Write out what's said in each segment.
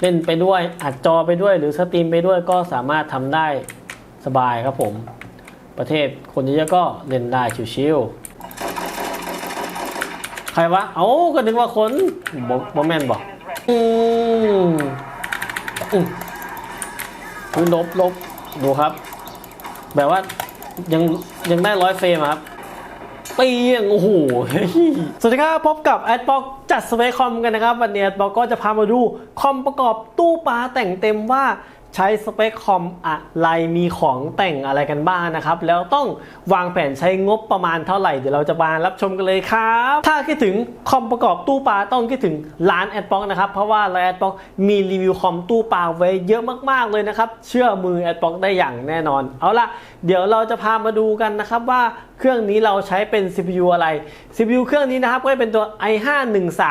เล่นไปด้วยอัดจอไปด้วยหรือสตรีมไปด้วยก็สามารถทำได้สบายครับผม ประเทศคนเยอะก็เล่นได้ชิวๆใครวะ เอ้าก็นึกว่าคนบอบอแมนบอกอืมอืมคือลบลบดูครับ แบบว่ายังยังได้ร้อยเฟรมครับ เปียงโอ้โหสวัสดีครับพบกับแอดบ็อกจัดสเปคคอมกันนะครับ วันนี้แอดบ็อกก็จะพามาดูคอมประกอบตู้ปลาแต่งเต็มว่า ใช้สเปคคอมอะไรมีของแต่งอะไรกันบ้างนะครับ แล้วต้องวางแผนใช้งบประมาณเท่าไหร่ เดี๋ยวเราจะมารับชมกันเลยครับ ถ้าคิดถึงคอมประกอบตู้ปลาต้องคิดถึงร้านแอดบ็อกนะครับ เพราะว่าร้านแอดบ็อกมีรีวิวคอมตู้ปลาไว้เยอะมากๆเลยนะครับ เชื่อมือแอดบ็อกได้อย่างแน่นอน เอาล่ะ เดี๋ยวเราจะพามาดูกันนะครับว่าเครื่องนี้เราใช้เป็น CPU อะไร CPU เครื่องนี้นะครับก็เป็นตัว i513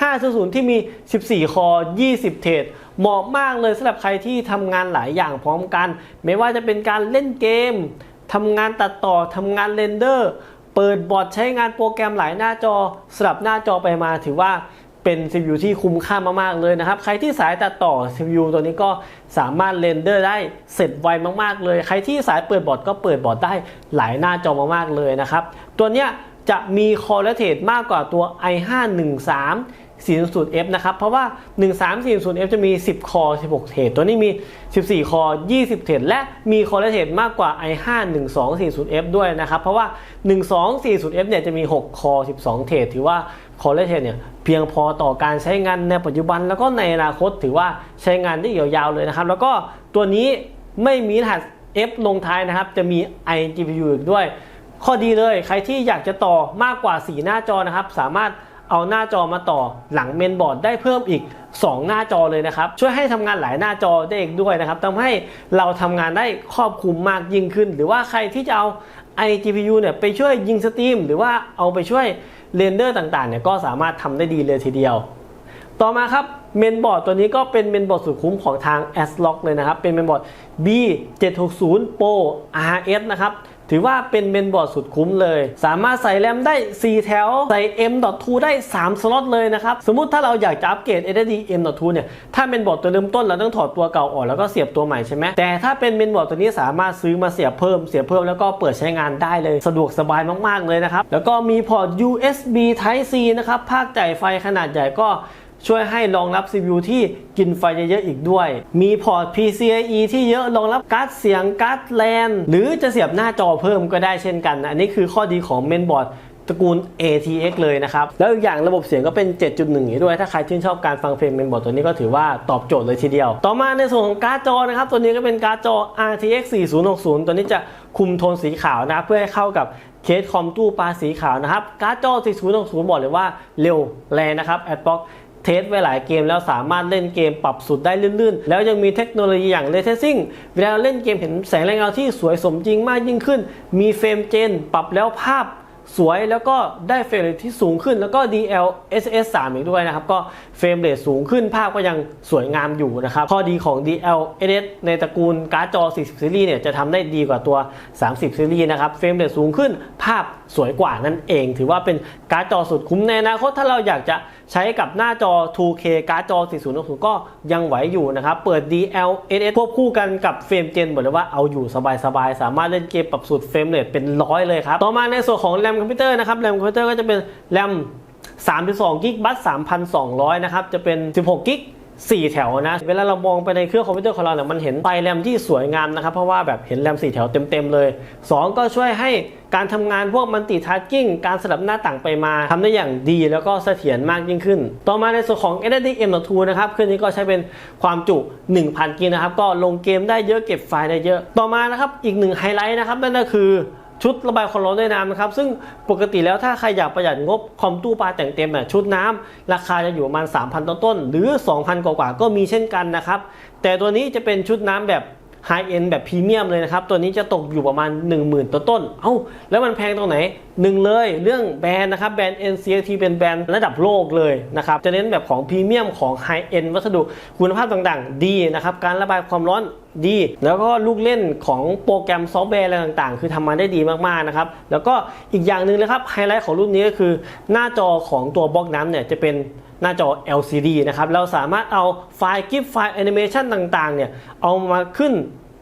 500ที่มี 14 คอ 20 เทรด เหมาะมากเลยสำหรับใครที่ทำงานหลายอย่างพร้อมกัน ไม่ว่าจะเป็นการเล่นเกมทำงานตัดต่อทำงานเรนเดอร์ เปิดบอร์ดใช้งานโปรแกรมหลายหน้าจอสลับหน้าจอไปมาถือว่าเป็น CPU ที่คุ้มค่ามากๆเลยนะครับ ใครที่สายตัดต่อ CPU ตัวนี้ก็สามารถเรนเดอร์ได้เสร็จไวมากๆเลย ใครที่สายเปิดบอร์ดก็เปิดบอร์ดได้หลายหน้าจอมากๆเลยนะครับ ตัวเนี้ยจะมีคอร์เรเทตมากกว่าตัว i513 400F นะครับ เพราะว่า 1340F จะมี 10 คอ 16 เทรดตัวนี้มี 14 คอ 20 เทรดและมีคอร์เรเทตมากกว่า i51240F ด้วยนะครับ เพราะว่า 1240F เนี่ยจะมี 6 คอ 12 เทรดถือว่าคอร์เรเทตเนี่ยเพียงพอต่อการใช้งานในปัจจุบัน แล้วก็ในอนาคตถือว่าใช้งานได้ยาวๆเลยนะครับ แล้วก็ตัวนี้ไม่มีรหัส F ลงท้ายนะครับ จะมี iGPU อีกด้วย ข้อดีเลยใครที่อยากจะต่อมากกว่า 4 หน้าจอนะครับ สามารถ เอาหน้าจอมาต่อหลังเมนบอร์ดได้เพิ่มอีก 2 หน้าจอเลยนะครับ ช่วยให้ทำงานหลายหน้าจอได้อีกด้วยนะครับทำให้เราทำงานได้ครอบคลุมมากยิ่งขึ้น หรือว่าใครที่จะเอา iGPU เนี่ยไปช่วยยิงสตรีมหรือว่าเอาไปช่วยเรนเดอร์ต่างๆเนี่ยก็สามารถทำได้ดีเลยทีเดียว ต่อมาครับ เมนบอร์ดตัวนี้ก็เป็นเมนบอร์ดสุดคุ้มของทาง a s l o c k เลยนะครับ เป็นเมนบอร์ด B760 Pro RS นะครับ ถือว่าเป็นเมนบอร์ดสุดคุ้มเลย สามารถใส่แรมได้ 4 แถว ใส่ M.2 ได้ 3 สล็อตเลยนะครับ สมมุติถ้าเราอยากจะอัปเกรด SSD M.2 เนี่ย ถ้าเมนบอร์ดตัวเริ่มต้นเราต้องถอดตัวเก่าออกแล้วก็เสียบตัวใหม่ใช่ไหมแต่ถ้าเป็นเมนบอร์ดตัวนี้สามารถซื้อมาเสียบเพิ่ม เสียบเพิ่มแล้วก็เปิดใช้งานได้เลย สะดวกสบายมากๆเลยนะครับ แล้วก็มีพอร์ต USB Type C นะครับ ภาคจ่ายไฟขนาดใหญ่ก็ ช่วยให้รองรับ CPU ที่กินไฟเยอะๆอีกด้วย มีพอร์ต PCIe ที่เยอะรองรับการ์ดเสียงการ์ดแลนหรือจะเสียบหน้าจอเพิ่มก็ได้เช่นกัน อันนี้คือข้อดีของเมนบอร์ดตระกูล ATX เลยนะครับ แล้วอีกอย่างระบบเสียงก็เป็น 7.1อย่งด้วย ถ้าใครชื่นชอบการฟังเพลงเมนบอร์ดตัวนี้ก็ถือว่าตอบโจทย์เลยทีเดียว ต่อมาในส่วนของการ์ดจอนะครับ ตัวนี้ก็เป็นการ์ดจอ RTX 4060 ตัวนี้จะคุมโทนสีขาวนะ เพื่อให้เข้ากับเคสคอมตู้ปลาสีขาวนะครับ การ์ดจอ 4060 บอกเลยว่าเร็วแรงนะครับ a d b o x เทสไว้หลายเกมแล้วสามารถเล่นเกมปรับสุดได้ลื่นๆ แล้วยังมีเทคโนโลยีอย่าง Ray Tracing เวลาเล่นเกมเห็นแสงแรงเงาที่สวยสมจริงมากยิ่งขึ้น มีเฟรมเจน ปรับแล้วภาพสวยแล้วก็ได้เฟรมเรทที่สูงขึ้น แล้วก็ DLSS 3อีกด้วยนะครับ ก็เฟรมเรทสูงขึ้นภาพก็ยังสวยงามอยู่นะครับ ข้อดีของ DLSS ในตระกูลการ์ดจอ 40 ซีรีส์เนี่ยจะทำได้ดีกว่าตัว 30 ซีรีส์นะครับ เฟรมเรทสูงขึ้นภาพสวยกว่านั่นเอง ถือว่าเป็นการ์ดจอสุดคุ้มในอนาคตถ้าเราอยากจะ ใช้กับหน้าจอ 2K การ์ดจอ 4060 ก็ยังไหวอยู่นะครับ เปิด DLSS ควบคู่กันกับเฟรมเจนบอกเลยว่าเอาอยู่สบายๆ สามารถเล่นเกมปรับสูตรเฟรมเรทเป็นร้อยเลยครับ ต่อมาในส่วนของแรมคอมพิวเตอร์นะครับแรมคอมพิวเตอร์ก็จะเป็นแรม32กิกบัส3,200 นะครับ จะเป็น 16กิก 4 แถวนะ เวลาเรามองไปในเครื่องคอมพิวเตอร์ของเราเนี่ยมันเห็นไฟแรมที่สวยงามนะครับ เพราะว่าแบบเห็นแรม 4 แถวเต็ม ๆ เลย 2 ก็ช่วยให้การทำงานพวกมันติทัชกิ้งการสลับหน้าต่างไปมาทำได้อย่างดีแล้วก็เสถียรมากยิ่งขึ้น ต่อมาในส่วนของ SSD M.2 นะครับเครื่องนี้ก็ใช้เป็นความจุ 1,000 กิกนะครับ ก็ลงเกมได้เยอะเก็บไฟล์ได้เยอะ ต่อมานะครับอีกหนึ่งไฮไลท์นะครับนั่นก็คือ ชุดระบายความร้อนด้วยน้ำนะครับ ซึ่งปกติแล้วถ้าใครอยากประหยัดงบคอมตู้ปลาแต่งเต็มเนี่ยชุดน้ำราคาจะอยู่ประมาณ 3,000 ต้นๆหรือ 2,000 กว่าๆก็มีเช่นกันนะครับ แต่ตัวนี้จะเป็นชุดน้ำแบบ ไฮเอ็นแบบพรีเมียมเลยนะครับ ตัวนี้จะตกอยู่ประมาณ 10,000ต้น เอ้า แล้วมันแพงตรงไหนหนึ่งเลยเรื่องแบรนด์นะครับแบรนด์ NCT เป็นแบรนด์ระดับโลกเลยนะครับ จะเน้นแบบของพรีเมียมของไฮเอ็นวัสดุคุณภาพต่างๆ ดีนะครับ การระบายความร้อนดี แล้วก็ลูกเล่นของโปรแกรมซอฟต์แวร์อะไรต่างๆ คือทำมาได้ดีมากๆนะครับ แล้วก็อีกอย่างหนึ่งเลยครับไฮไลท์ของรุ่นนี้ก็คือหน้าจอของตัวบล็อกน้ำเนี่ยจะเป็น หน้าจอ LCD นะครับ เราสามารถเอาไฟล์กิฟไฟล์แอนิเมชันต่างๆ เนี่ย เอามาขึ้น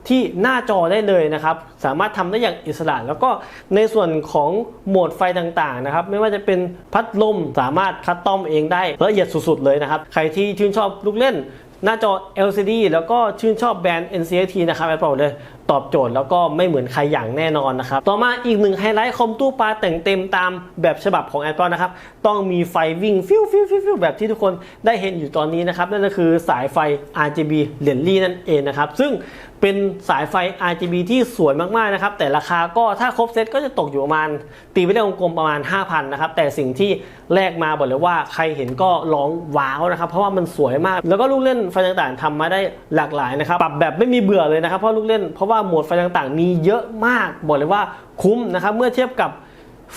ที่หน้าจอได้เลยนะครับ สามารถทำได้อย่างอิสระ แล้วก็ในส่วนของโหมดไฟต่างๆนะครับ ไม่ว่าจะเป็นพัดลมสามารถคัสตอมเองได้ละเอียดสุดๆเลยนะครับ ใครที่ชื่นชอบลูกเล่นหน้าจอ LCD แล้วก็ชื่นชอบแบรนด์ NCT นะครับ Apple เลย ตอบโจทย์แล้วก็ไม่เหมือนใครอย่างแน่นอนนะครับต่อมาอีกหนึ่งไฮไลท์คอมตู้ปลาแต่งเต็มตามแบบฉบับของ Apple นะครับต้องมีไฟวิ่งฟิวฟิวฟิวฟิวแบบที่ทุกคนได้เห็นอยู่ตอนนี้นะครับนั่นก็คือสายไฟ RGB เหรียญลี่นั่นเองนะครับซึ่งเป็นสายไฟ RGB ที่สวยมากๆนะครับแต่ราคาก็ถ้าครบเซตก็จะตกอยู่ประมาณ ตีไปได้วงกลมประมาณ 5,000นะครับแต่สิ่งที่แลกมาบอกเลยว่าใครเห็นก็ร้องว้าวนะครับเพราะว่ามันสวยมาก แล้วก็ลูกเล่นไฟต่างๆทำมาได้หลากหลายนะครับปรับแบบไม่มีเบื่อเลยนะครับเพราะลูกเล่นเพราะว่าโหมดไฟต่างๆ มีเยอะมากบอกเลยว่าคุ้มนะครับเมื่อเทียบกับ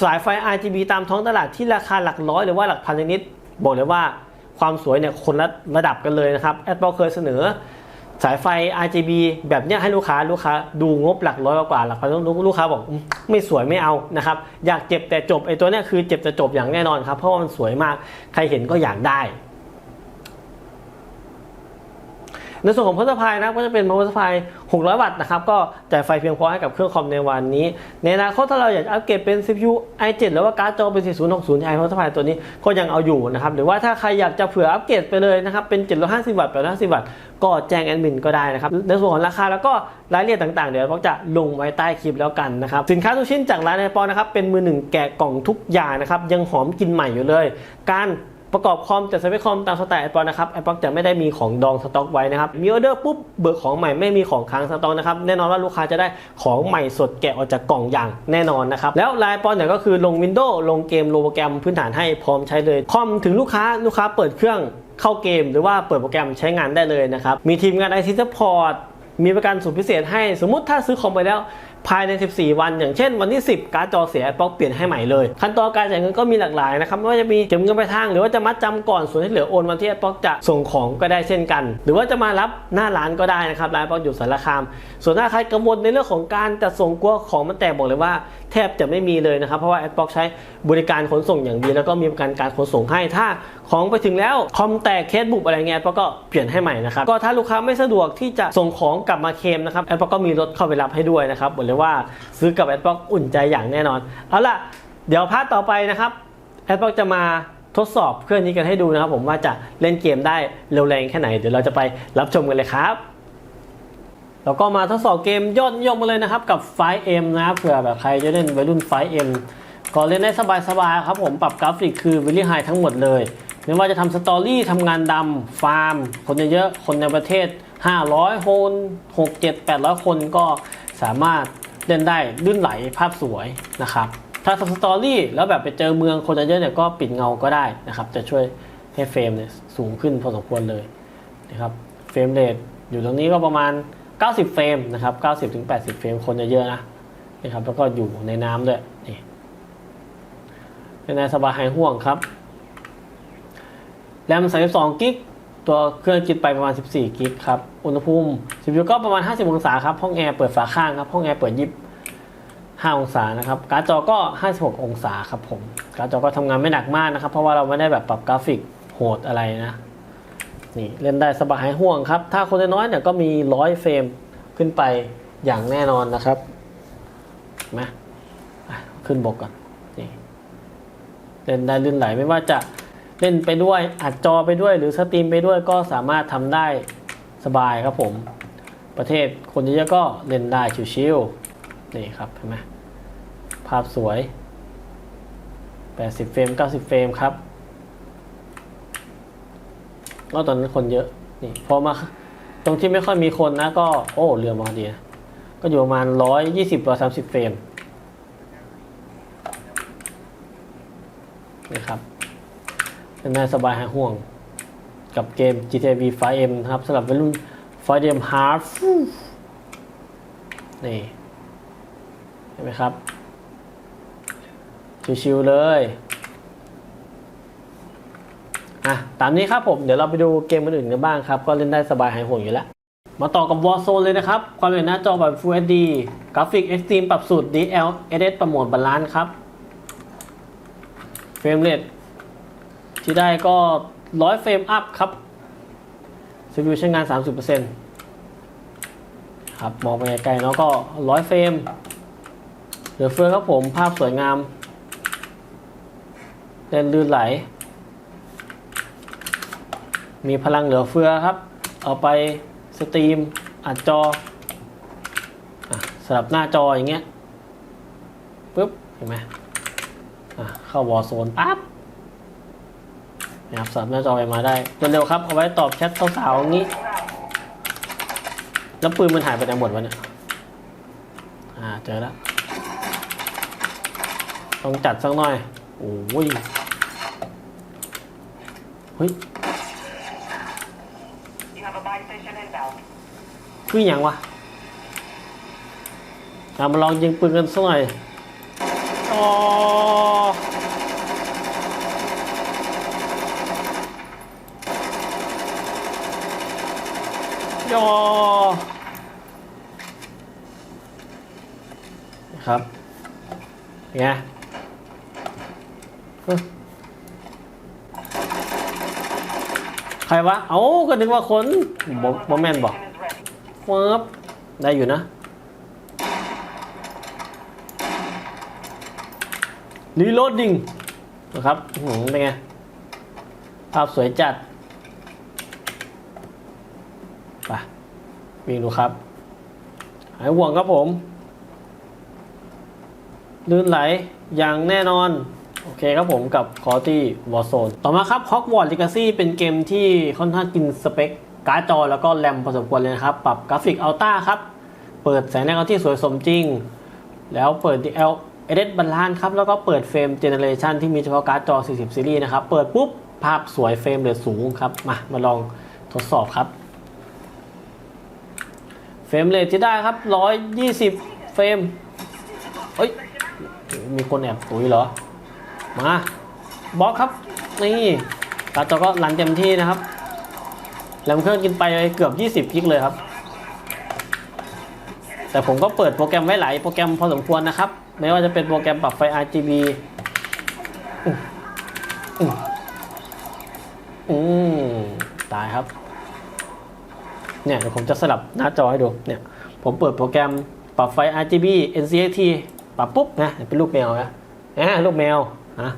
สายไฟ RGB ตามท้องตลาดที่ราคาหลักร้อยหรือว่าหลักพันนิดบอกเลยว่าความสวยเนี่ยคนละระดับกันเลยนะครับ Apple เคยเสนอ สายไฟ RGB แบบเนี้ยให้ลูกค้าลูกค้าดูงบหลักร้อยกว่าหลักพันลูกค้าบอกไม่สวยไม่เอานะครับอยากเจ็บแต่จบไอ้ตัวเนี้ยคือเจ็บแต่จบอย่างแน่นอนครับเพราะว่ามันสวยมากใครเห็นก็อยากได้ ในส่วนของพัสพายนะก็จะเป็นพัสพาย600 วัตต์นะครับก็จ่ายไฟเพียงพอให้กับเครื่องคอมในวันนี้ ในอนาคตถ้าเราอยากจะอัปเกรดเป็น CPU i7 หรือว่าการ์ดจอเป็น 4060 Ti พัสพายตัวนี้ก็ยังเอาอยู่นะครับหรือว่าถ้าใครอยากจะเผื่ออัปเกรดไปเลยนะครับเป็น 750 วัตต์850 วัตต์ก็แจ้งแอดมินก็ได้นะครับในส่วนของราคาแล้วก็รายละเอียดต่างๆ เดี๋ยวเราจะลงไว้ใต้คลิปแล้วกันนะครับสินค้าทุกชิ้นจากร้านไอปอนะครับเป็นมือหนึ่งแกะกล่องทุกอย่างนะครับยังหอมกินใหม่อยู่เลย การ ประกอบคอมจัดสเปคคอมตามสไตล์ไอปอนนะครับไอปอนจะไม่ได้มีของดองสต็อกไว้นะครับมีออเดอร์ปุ๊บเบิกของใหม่ไม่มีของค้างสต็อกนะครับแน่นอนว่าลูกค้าจะได้ของใหม่สดแกะออกจากกล่องอย่างแน่นอนนะครับแล้วไลน์ปอนเนี่ยก็คือลง Windows ลงเกมโลโปรแกรมพื้นฐานให้พร้อมใช้เลยคอมถึงลูกค้าลูกค้าเปิดเครื่องเข้าเกม หรือว่าเปิดโปรแกรมใช้งานได้เลยนะครับมีทีมงาน IT Support มีประกันสุดพิเศษให้สมมุติถ้าซื้อคอมไปแล้ว ภายใน 14 วัน อย่างเช่นวันที่ 10 การ์ดจอเสีย Apple เปลี่ยนให้ใหม่เลย ขั้นตอนการจ่ายเงินก็มีหลากหลายนะครับไม่ว่าจะมีเก็บเงินไปลายทาง หรือว่าจะมัดจำก่อนส่วนที่เหลือโอนวันที่ Apple จะส่งของก็ได้เช่นกัน หรือว่าจะมารับหน้าร้านก็ได้นะครับร้าน Apple อยู่สารคาม ส่วนถ้าใครกังวลในเรื่องของการจัดส่งกลัวของมันแตกบอกเลยว่า แทบจะไม่มีเลยนะครับเพราะว่า Apple ใช้บริการขนส่งอย่างดี แล้วก็มีประกันการขนส่งให้ถ้าของไปถึงแล้วคอมแตกเคสบุบอะไรเงี้ย Apple ก็เปลี่ยนให้ใหม่นะครับก็ถ้าลูกค้าไม่สะดวกที่จะส่งของกลับมาเคมนะครับ Apple ก็มีรถเข้าไปรับให้ด้วยนะครับบอกเลยว่าซื้อกับ Apple อุ่นใจอย่างแน่นอน เอาล่ะ เดี๋ยวพาร์ทต่อไปนะครับ Apple จะมาทดสอบเครื่องนี้กันให้ดูนะครับผมว่าจะเล่นเกมได้เร็วแรงแค่ไหน เดี๋ยวเราจะไปรับชมกันเลยครับแล้วก็มาทดสอบเกมยอดนิยมมาเลยนะครับกับ 5M นะครับเผื่อแบบใครจะเล่นวัยรุ่น 5M ก็เล่นได้สบายๆครับผมปรับกราฟิกคือ Very High ทั้งหมดเลยไม่ว่าจะทำสตอรี่ทำงานดำฟาร์ม คนเยอะๆคนในประเทศ 500คน6 7 800 คนก็สามารถ เล่นได้ลื่นไหลภาพสวยนะครับ ถ้าสตอรี่แล้วแบบไปเจอเมืองคนเยอะเนี่ยก็ปิดเงาก็ได้นะครับ จะช่วยให้เฟรมเนี่ยสูงขึ้นพอสมควรเลยนะครับเฟรมเรทอยู่ตรงนี้ก็ประมาณ 90 เฟรมนะครับ 90ถึง80 เฟรมคนเยอะๆนะนะครับแล้วก็อยู่ในน้ำด้วยนี่เป็นในสบายหายห่วงครับแรม32กิก ตัวเครื่องคิดไปประมาณ 14 กิกครับ อุณหภูมิ CPU ก็ประมาณ 50 องศาครับ ห้องแอร์เปิดฝาข้างครับ ห้องแอร์เปิดยิบ5องศานะครับ การ์ดจอก็ 56 องศาครับผม การ์ดจอก็ทำงานไม่หนักมากนะครับ เพราะว่าเราไม่ได้แบบปรับกราฟิกโหดอะไรนะ นี่เล่นได้สบายห่วงครับ ถ้าคนน้อยเนี่ยก็มี 100 เฟรมขึ้นไปอย่างแน่นอนนะครับมาอะขึ้นบกก่อน นี่ เล่นได้ลื่นไหลไม่ว่าจะ เล่นไปด้วยอัดจอไปด้วยหรือสตรีมไปด้วยก็สามารถทำได้สบายครับผม ประเทศคนเยอะก็เล่นได้ชิวๆนี่ครับเห็นไหมภาพสวย 80 เฟรม 90 เฟรมครับก็ตอนนั้นคนเยอะนี่พอมาตรงที่ไม่ค่อยมีคนนะก็โอ้เรือมาพอดีนะก็อยู่ประมาณ 120 130 เฟรมนี่ครับ เป็นได้สบายหายห่วง กับเกม GTA V 5M นะครับสำหรับวัยรุ่น 5M Hard นี่เห็นไหมครับ ชิวๆเลยอะตามนี้ครับผม เดี๋ยวเราไปดูเกมอื่นๆกันบ้างครับ ก็เล่นได้สบายหายห่วงอยู่แล้ว มาต่อกับ Warzone เลยนะครับ ความเร็วหน้าจอแบบ Full HD กราฟิก Extreme ปรับสูตร DLSS ประมวลบาลานซ์ครับ เฟรมเรท ที่ได้ก็ร้อยเฟรมอัพครับซีพียูใช้งาน 30%ครับ มองไปไกลๆเนาะก็ร้อยเฟรมเหลือเฟือครับผมภาพสวยงามเล่นลื่นไหล มีพลังเหลือเฟือครับ เอาไปสตรีมอัดจออสลับหน้าจออย่างเงี้ยปุ๊บ เห็นไหมเข้าวอลโซนปั๊บ นะครับสลับหน้าจอไปมาได้เร็วๆครับเอาไว้ตอบแชทสาวๆงนี้ แล้วปืนมันหายไปไหนหมดวะเนี่ยอ่าเจอแล้วต้องจัดสักหน่อย โอ้ยเฮ้ยคืออย่างวะเอามาลองยิงปืนกันสักหน่อยอ๋อ โยนะครับไงเอ้ยใครวะ เอ้า ก็นึกว่าคนบอบแมนบอกฟืบได้อยู่นะ รีโหลดดิ้งนะครับเป็นไง ภาพสวยจัด ไปวิ่งดูครับ หายห่วงครับผม ลื่นไหลอย่างแน่นอน โอเคครับผมกับ c o r t y Warzone ต่อมาครับ Hogwarts Legacy เป็นเกมที่ค่อนข้างกินสเปคการ์ดจอแล้วก็แรมพอสมควรเลยนะครับ ปรับกราฟิกอัลต้าครับ เปิดแสงแนวที่สวยสมจริง แล้วเปิด DL Edit Balance ครับ แล้วก็เปิดเฟรม Generation ที่มีเฉพาะการ์ดจอ 40 ซีรีส์นะครับ เปิดปุ๊บ ภาพสวยเฟรมเรทสูงครับ มา มาลองทดสอบครับ เฟรมเรทที่ได้ครับ 120 เฟรมเอ้ย มีคนแอบตุ๋ยเหรอ มาบล็อกครับ นี่กาจอก็รันเต็มที่นะครับแรมเครื่องกินไปเกือบ 20 กิกเลยครับ แต่ผมก็เปิดโปรแกรมไว้หลายโปรแกรมพอสมควรนะครับ ไม่ว่าจะเป็นโปรแกรมปรับไฟ RGB อือือืมตายครับ เนี่ยเดี๋ยวผมจะสลับหน้าจอให้ดูเนี่ยผมเปิดโปรแกรมปรับไฟ RGB NCST ปรับปุ๊บนะเป็นรูปแมวนะอ่ารูปแมวนะ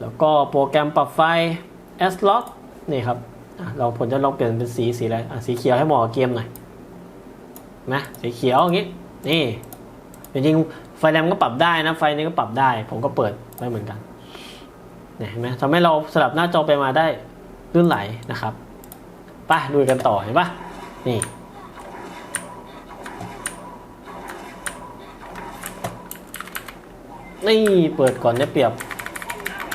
แล้วก็โปรแกรมปรับไฟ S-Log นี่ครับเราผมจะลองเปลี่ยนเป็นสีสีอะไรอะสีเขียวให้เหมาะกับเกมหน่อยนะสีเขียวอย่างงี้นี่จริงๆไฟแรมก็ปรับได้นะไฟนี้ก็ปรับได้ ผมก็เปิดไว้เหมือนกันเนี่ยเห็นไหมทำให้เราสลับหน้าจอไปมาได้ลื่นไหลนะครับ ไปดูกันต่อเห็นปะนี่นี่เปิดก่อนได้เปรียบ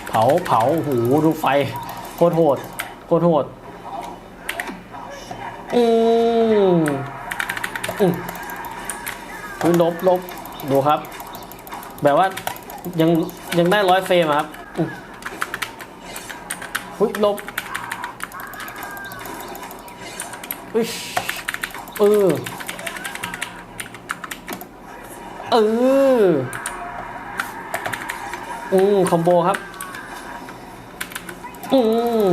เผาเผาหูดูไฟโคตรโหดโคตรโหดอืมอืมดูลบลบดูครับ แบบว่ายังยังได้ร้อยเฟรมครับอืมหุ้ยลบอุ้ย เออ เออ อืมคอมโบครับ อืม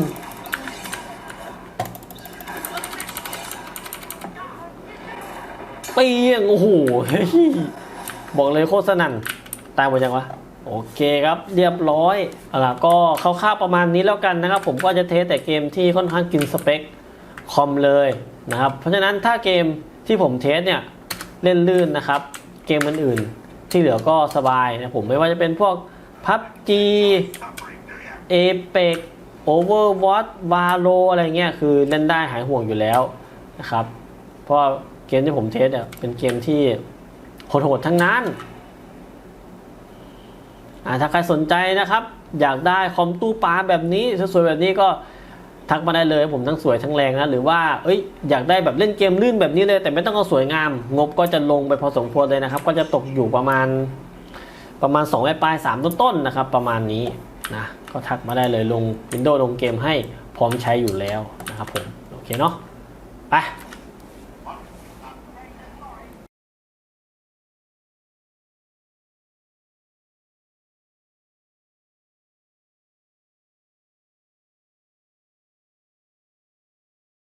เปียงโอ้โหบอกเลยโคตรสนั่น ตายหมดยังวะโอเคครับเรียบร้อยเอาล่ะก็คร่าวๆประมาณนี้แล้วกันนะครับ ผมก็จะเทสแต่เกมที่ค่อนข้างกินสเปค คอมเลยนะครับ เพราะฉะนั้นถ้าเกมที่ผมเทสเนี่ยเล่นลื่นนะครับ เกมอื่นๆที่เหลือก็สบายนะผมไม่ว่าจะเป็นพวก PUBG Apex Overwatch Valo อะไรเงี้ยคือเล่นได้หายห่วงอยู่แล้วนะครับ เพราะเกมที่ผมเทสเนี่ยเป็นเกมที่โหดๆทั้งนั้นถ้าใครสนใจนะครับ อยากได้คอมตู้ปลาแบบนี้สวยๆแบบนี้ก็ ทักมาได้เลยผมทั้งสวยทั้งแรงนะหรือว่าเอ้ยอยากได้แบบเล่นเกมลื่นแบบนี้เลย แต่ไม่ต้องเอาสวยงาม งบก็จะลงไปพอสมควรเลยนะครับ ก็จะตกอยู่ประมาณ ประมาณ2ปลายปลายสามต้นๆนะครับ ประมาณนี้นะก็ทักมาได้เลยลง Windows ลงเกมให้พร้อมใช้อยู่แล้วนะครับผมโอเคเนาะไป